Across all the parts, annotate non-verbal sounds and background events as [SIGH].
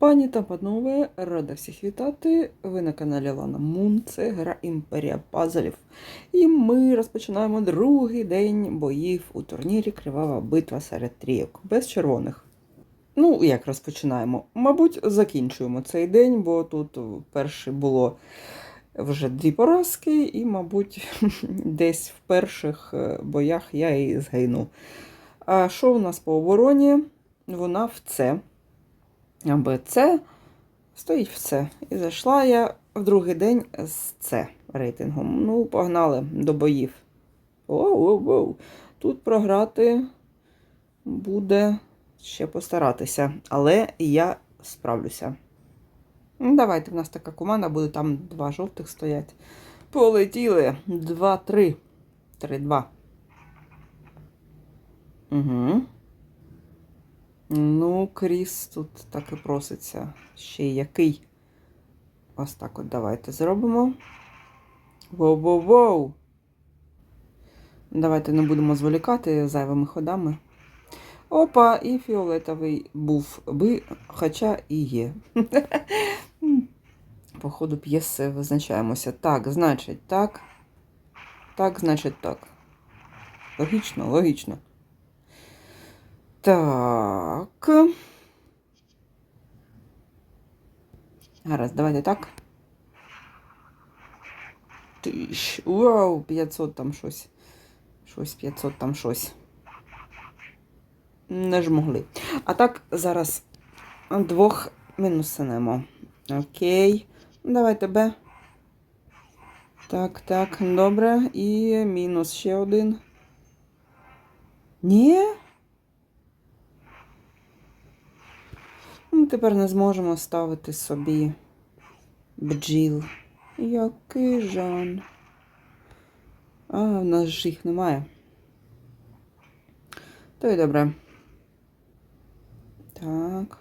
Пані та панове, рада всіх вітати. Ви на каналі Лана Мун. Це гра Імперія Пазлів. І ми розпочинаємо другий день боїв у турнірі Кривава битва серед трійок. Без червоних. Ну, як розпочинаємо? Мабуть, закінчуємо цей день, бо тут перше було вже дві поразки, і, мабуть, [LAUGHS] десь в перших е, боях я і згину. А що в нас по обороні? Вона в С. Або С стоїть в С. І зайшла я в другий день з С рейтингом. Ну, погнали до боїв. Оу-оу-оу. Тут програти буде ще постаратися, але я справлюся. Ну, Давайте, в нас така команда буде, там два жовтих стоять. Полетіли. 2-3. 3-2. Угу. Ну, Кріс тут так і проситься. Ще який. Ось так от давайте зробимо. Воу-воу-воу. Давайте не будемо зволікати зайвими ходами. Опа, і фіолетовий був би, хоча і є. [LAUGHS] По ходу п'єси визначаємося. Так, значить, так. Так, значить, так. Логічно, логічно. Так. Гаразд, давайте так. Тиш. Вау, 500 там щось. Щось 500 там щось. Не ж могли. А так, зараз двох мінусинемо. Окей. Давайте Б. Так, так, добре. І мінус ще один. Ні? Ми тепер не зможемо ставити собі бджіл. Який жан. А, в нас ж їх немає. То й добре. Так.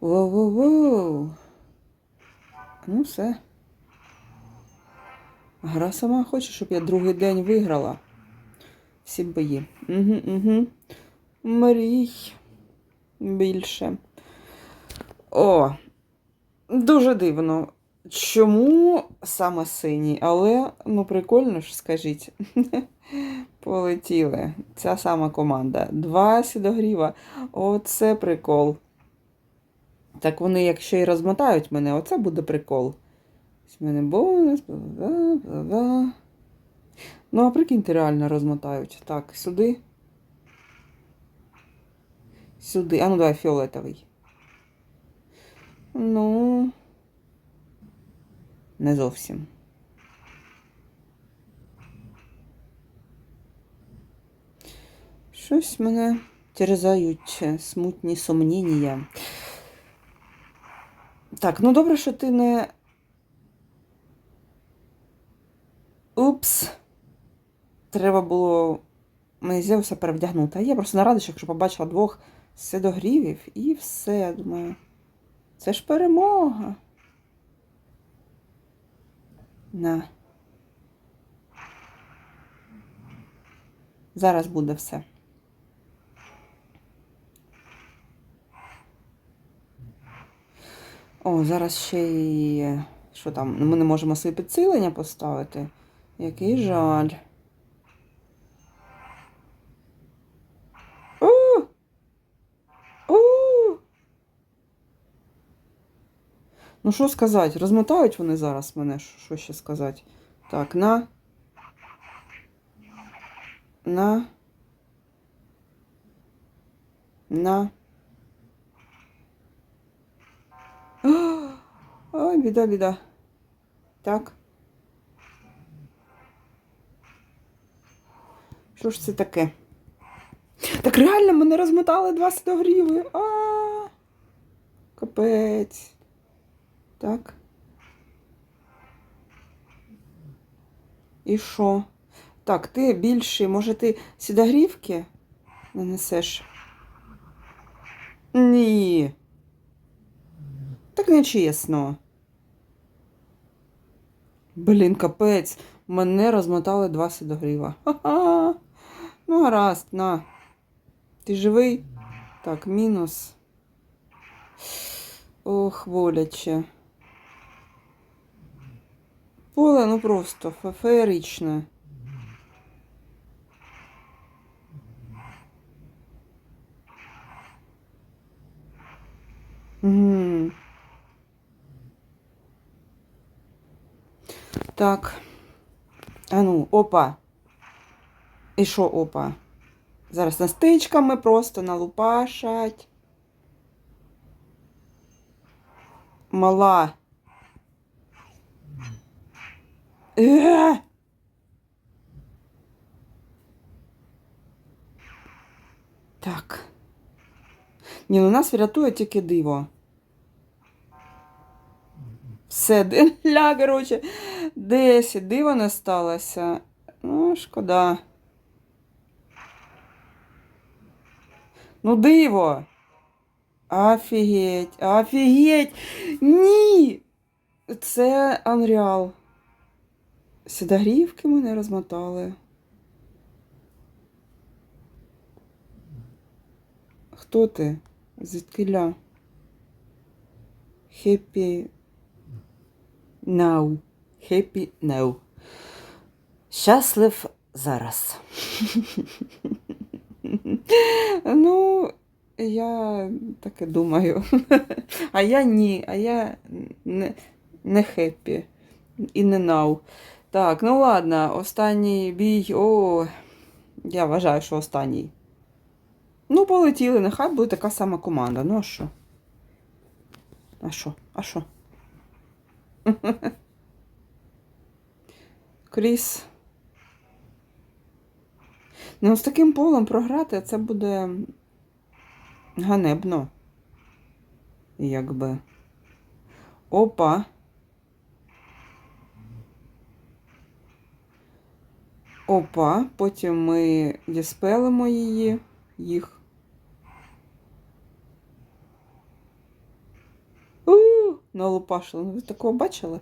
Воу-воу-воу. Ну, все. Гра сама хоче, щоб я другий день виграла. Всі бої. Угу, угу. Мрій. Більше. О, дуже дивно. Чому саме синій? Але, ну, прикольно ж, скажіть. [LAUGHS] Полетіли. Ця сама команда. Два сідогріва. Оце прикол. Так вони, якщо і розмотають мене, оце буде прикол. Мене бонус. Бла-бла-бла. Ну, а прикиньте, реально розмотають. Так, сюди. Сюди. А ну давай фіолетовий. Ну. Не зовсім. Щось мене терзають смутні сумніння. Так, ну добре, що ти не. Треба було мені Зевса перевдягнути. А я просто на радощах, що побачила двох седогрівів і все, думаю. Це ж перемога. На. Зараз буде все. О, зараз ще й. Що там? Ми не можемо собі підсилення поставити. Який жаль. У! У! Ну, що сказати? Розмотають вони зараз мене, що ще сказати? Так, на. На. На. [GASPS] Ой, біда, біда. Так. Що ж це таке? Так реально мене розмотали два сидогріви. А, капець. Так. І що? Так, ти більший, може ти сідогрівки нанесеш? Ні. Так нечесно. Блін, капець. Мене розмотали два сидогріва. Ха-ха. Ну, гаразд, на. Ти живий? Так, мінус. Ох, боляче. Поле, ну просто фе- феєричне. Мгм. Так. А ну, опа. І що опа? Зараз настичками просто налупашать. Мала. Е! Так. Ні, ну нас врятує тільки диво. Все, [LAUGHS] ля, коротше, 10, диво не сталося. Ну, шкода. Ну, диво. Офігеть, офігеть. Ні. Це Unreal. Сідагрівки мене розмотали. Хто ти? Звідкиля? Happy now. Happy now. Щаслив зараз. [LAUGHS] ну, я таке думаю. [LAUGHS] а я ні, а я не, не хеппі. І не нау. Так, ну ладно, останній бій. О, я вважаю, що останній. Ну, полетіли, нехай буде така сама команда. Ну, а що? А що? А що? [LAUGHS] Кріс. Ну, з таким полем програти це буде ганебно. Якби. Опа. Опа. Потім ми діспелимо її, їх. У, налупашили. Ну, Ви такого бачили?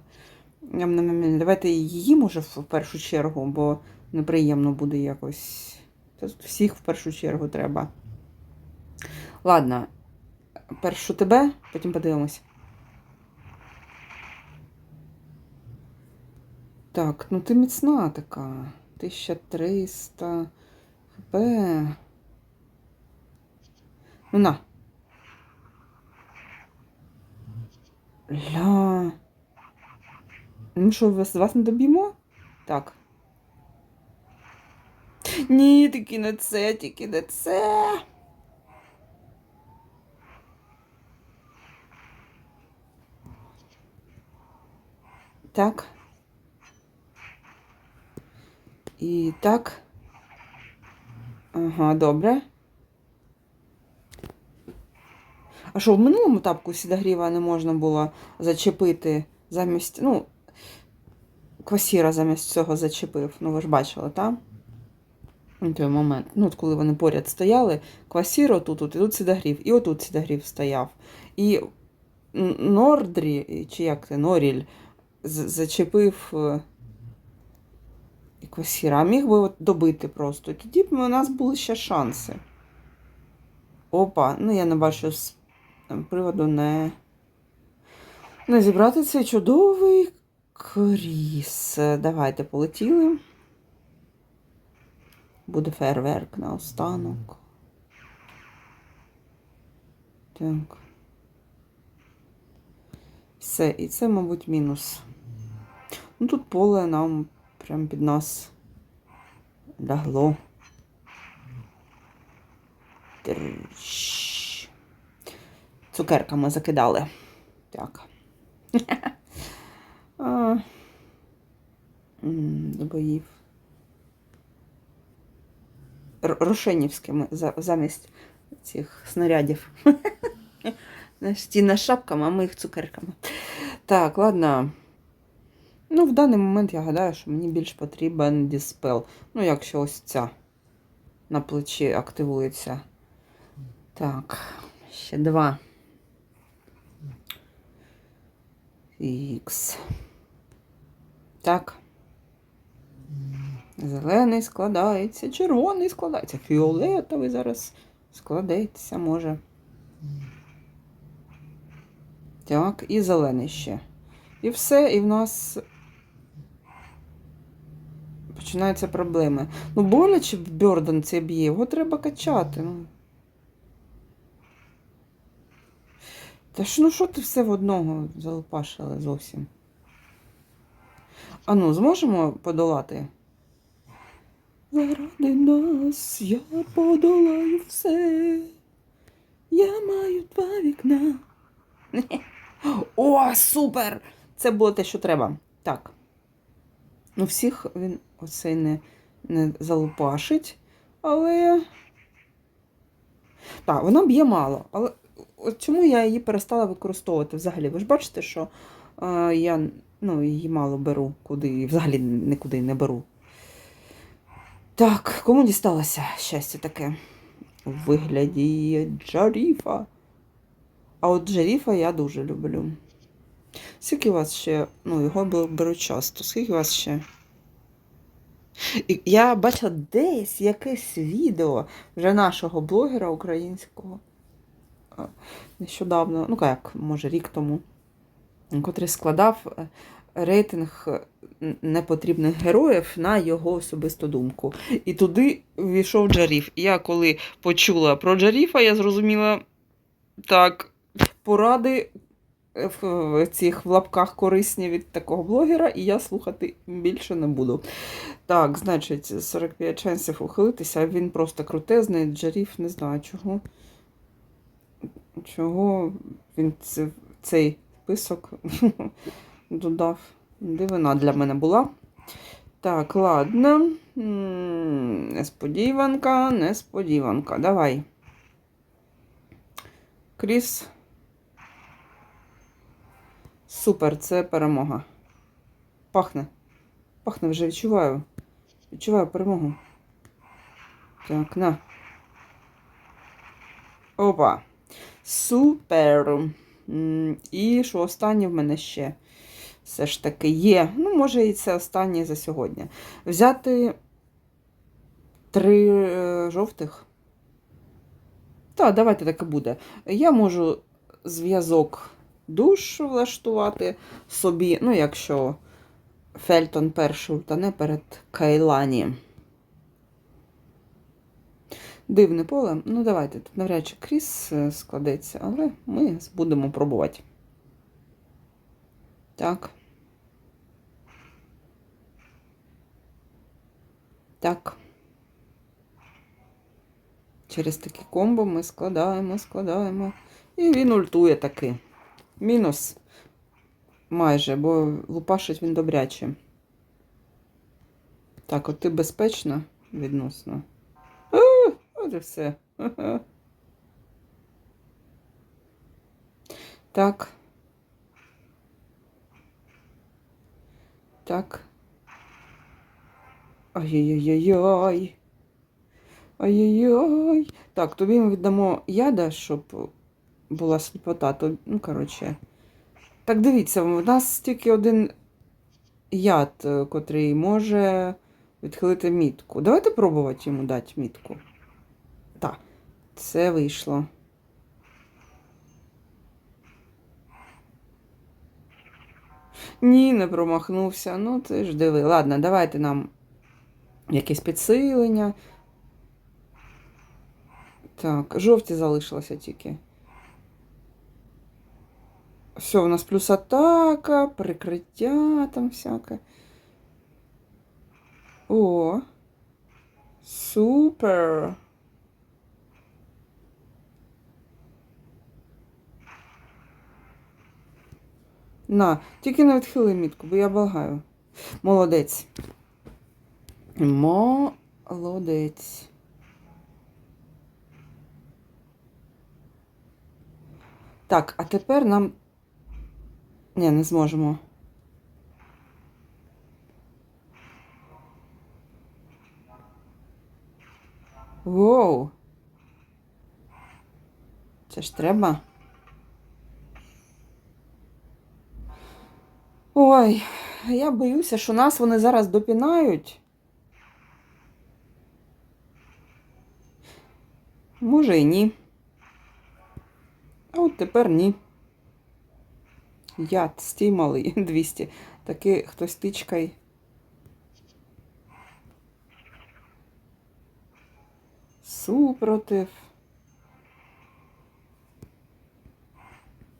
Давайте її, може, в першу чергу, бо неприємно буде якось. Тут всіх в першу чергу треба. Ладно, першу тебе, потім подивимось. Так, ну ти міцна така. 1300 хп. Ну на. Ля. Ну що, вас, вас не доб'ємо? Так. Ні, тільки не це, тільки не це. Так. І так. Ага, добре. А що, в минулому тапку сідагріва не можна було зачепити замість, ну, квасіра замість цього зачепив. Ну, ви ж бачили, так? На той момент. Ну, от коли вони поряд стояли, квасір отут, тут, і тут сідагрів, і отут сідагрів стояв. І Нордрі, чи як це, Норіль, зачепив е, і квасіра, а міг би от добити просто. Тоді б у нас були ще шанси. Опа, ну я не бачу з приводу не, не зібрати цей чудовий кріс. Давайте полетіли. Буде фейерверк на останок. Так. Все, і це, мабуть, мінус. Ну тут поле нам прям під нас лягло. Цукерками закидали. Так. [LAUGHS] До Рошенівськими замість цих снарядів. [LAUGHS] Ті шапками, а ми їх цукерками. Так, ладно. Ну, в даний момент я гадаю, що мені більш потрібен діспел. Ну, якщо ось ця на плечі активується. Так, ще два. Ікс. Так. Зелений складається, червоний складається, фіолетовий зараз Складеться може. Так, і зелений ще. І все, і в нас починаються проблеми. Ну, боляче в Бьорден це б'є, його треба качати. Ну. Та ж ну що ти все в одного залупашила зовсім? А ну, зможемо подолати? Заради нас я подолаю все. Я маю два вікна. О, супер! Це було те, що треба. Так. Ну, всіх він оцей не, не залупашить, але. Так, вона б'є мало. Але от чому я її перестала використовувати взагалі? Ви ж бачите, що е, я ну, її мало беру, куди взагалі нікуди не беру. Так, кому дісталося щастя таке? У вигляді Джаріфа. А от Джаріфа я дуже люблю. Скільки у вас ще, ну, його бе- беру часто, скільки у вас ще? Я бачила десь якесь відео вже нашого блогера українського. Нещодавно, ну як, може, рік тому, котрий складав е, рейтинг е, непотрібних героїв на його особисту думку. І туди війшов Джаріф. І я коли почула про Джаріфа, я зрозуміла, так, поради е, в цих в лапках корисні від такого блогера, і я слухати більше не буду. Так, значить, 45 шансів ухилитися, він просто крутезний, Джаріф, не знаю чого. Чого він це, цей список [LAUGHS] додав. Дивина для мене була. Так, ладно. Несподіванка, несподіванка. Давай. Кріс. Супер, це перемога. Пахне. Пахне вже відчуваю. Відчуваю перемогу. Так, на. Опа. Супер. І що останнє в мене ще все ж таки є. Ну, може, і це останнє за сьогодні. Взяти три е, жовтих. Так, давайте так і буде. Я можу зв'язок душ влаштувати собі, ну, якщо Фельтон перший ультане перед Кайлані. Дивне поле. Ну, давайте. Тут навряд чи кріс е, складеться, але ми будемо пробувати. Так. Так. Через такі комбо ми складаємо, складаємо. І він ультує таки. Мінус. Майже, бо лупашить він добряче. Так, от ти безпечна відносно. А, от і все. [LAUGHS] Так. Так. Ай-яй-яй-яй. Ай-яй-яй. Так, тобі ми віддамо яда, щоб була сліпота. То, ну, коротше. Так, дивіться, у нас тільки один яд, е, котрий може відхилити мітку. Давайте пробувати йому дати мітку. Так, це вийшло. Ні, не промахнувся. Ну, ти ж диви. Ладно, давайте нам якесь підсилення. Так, жовті залишилося тільки. Все, у нас плюс атака, прикриття там всяке. О. Супер. На, тільки не відхили мітку, бо я благаю. Молодець. Молодець. Так, а тепер нам. Ні, не зможемо. Воу. Це ж треба. Ой, я боюся, що нас вони зараз допінають. Може і ні. А от тепер ні. Яд, стій малий, [LAUGHS] 200. Таки хтось тичкай. Супротив.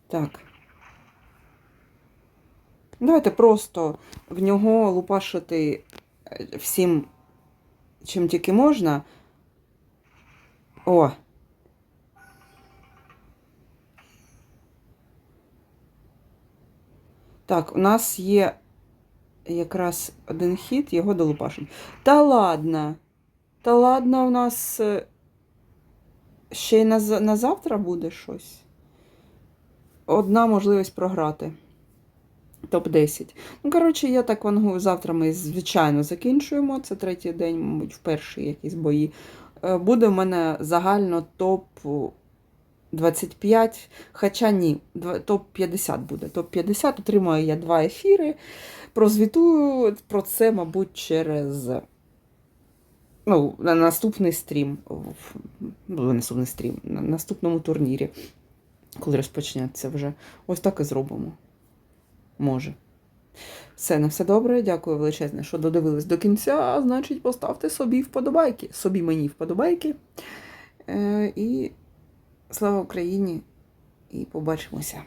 Так. Давайте просто в нього лупашити е, всім, чим тільки можна. О! Так, у нас є якраз один хід, його долупашить. Та ладно. Та ладно, у нас е, ще й на, на завтра буде щось. Одна можливість програти. Топ-10. Ну, коротше, я так вангую, завтра ми, звичайно, закінчуємо. Це третій день, мабуть, в перші якісь бої. Е, Буде в мене загально топ 25, хоча ні, топ-50 буде. Топ-50 отримаю я два ефіри. Прозвітую про це, мабуть, через ну, на наступний стрім. Ну, наступний стрім, на наступному турнірі, коли розпочнеться вже. Ось так і зробимо. Може. Все, на все добре. Дякую величезне, що додивились до кінця. Значить, поставте собі вподобайки. Собі мені вподобайки. Е, і слава Україні! І побачимося.